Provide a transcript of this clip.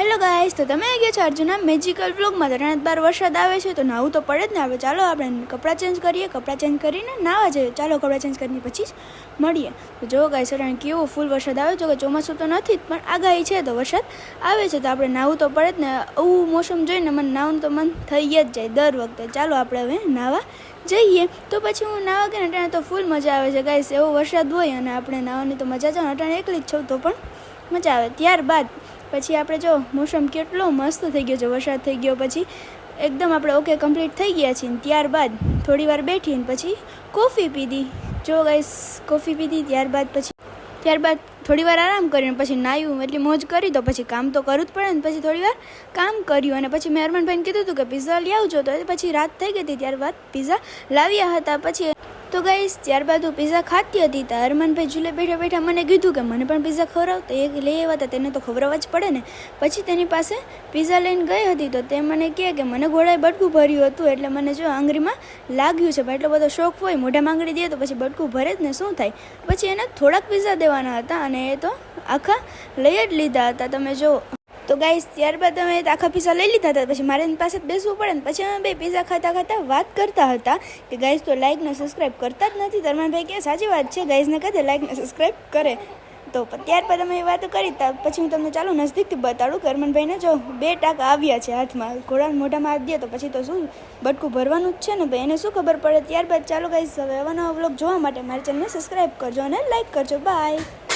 Hello guys, તો તમે આવી ગયા છો અર્જુના મેજિકલ વ્લોગમાં ત્રણ બાર વરસાદ આવે છે, તો નાવું તો પડે જ ને. હવે ચાલો આપણે કપડાં ચેન્જ કરીએ. કપડાં ચેન્જ કરીને નાવા જઈએ. ચાલો કપડાં ચેન્જ કરીને પછી જ મળીએ. તો જો ગાઈસ અટાણે કેવો ફૂલ વરસાદ આવે છે કે ચોમાસું તો નથી જ, પણ આગાહી છે તો વરસાદ આવે છે. તો આપણે નાવું તો પડે જ ને. આવું મોસમ જોઈને મને નાવું તો મન થઈ જ જાય દર વખતે. ચાલો આપણે હવે નાવા જઈએ. તો પછી હું નાવા ગયા ને, અટાણે તો ફૂલ મજા આવે છે. ગાઈસ, એવો વરસાદ હોય અને આપણે નાવાની તો મજા છે અટાણે એકલી જ છું તો પણ મજા આવે. ત્યારબાદ પછી આપણે જો મોસમ કેટલો મસ્ત થઈ ગયો છે, વરસાદ થઈ ગયો, પછી એકદમ આપણે ઓકે કમ્પ્લીટ થઈ ગયા છીએ ત્યારબાદ થોડી વાર બેઠી પછી કોફી પીધી. જો ગાઈસ કોફી પીધી ત્યારબાદ પછી, ત્યારબાદ થોડી વાર આરામ કરીને પછી નાયું એટલી મોજ કરી તો પછી કામ તો કરવું જ પડે ને પછી થોડી વાર કામ કર્યું અને પછી મેં અરમાનભાઈને કીધું હતું કે પિઝા લઈ આવજો તો પછી રાત થઈ ગઈ હતી ત્યારબાદ પિઝા લાવ્યા હતા. પછી તો ગઈશ ત્યારબાદ હું પિઝા ખાતી હતી તો હરમનભાઈ ઝૂલે બેઠા બેઠા મને કીધું કે મને પણ પિઝા ખવડાવ. તો એ લઈ આવ્યા હતા, તેને તો ખવડાવવા જ પડે ને. પછી તેની પાસે પિઝા લઈને ગઈ હતી તો તે મને કહે કે મને ઘોડાએ બટકું ભર્યું હતું એટલે મને જો આંગળીમાં લાગ્યું છે, પણ એટલો બધો શોખ હોય, મોઢામાં આંગળી દે તો પછી બટકું ભરે જ ને શું થાય? પછી એને થોડાક પિઝા દેવાના હતા અને એ તો આખા લઈ જ લીધા હતા. તમે જો તો ગાઈસ ત્યારબાદ અમે આખા પીઝા લઈ લીધા હતા. પછી મારે પાસે જ બેસવું પડે ને પછી અમે બે પીઝા ખાતા ખાતા વાત કરતા હતા કે ગાઈસ તો લાઇક ને સબસ્ક્રાઈબ કરતા જ નથી. ધર્માભાઈ કે સાચી વાત છે ગાઈસને કહે લાઈક ને સબસ્ક્રાઈબ કરે. તો ત્યારબાદ અમે એ વાતો કરી પછી હું તમને ચાલુ નજદીકથી બતાડું કરમનભાઈને જો બે ટાંકા આવ્યા છે હાથમાં. ઘોડા મોઢામાં હાથ દે તો પછી તો શું? બટકું ભરવાનું જ છે ને ભાઈ, એને શું ખબર પડે? ત્યારબાદ ચાલો ગાઈસ હવે આવા વ્લોગ જોવા માટે મારી ચેનલને સબસ્ક્રાઈબ કરજો અને લાઈક કરજો. બાય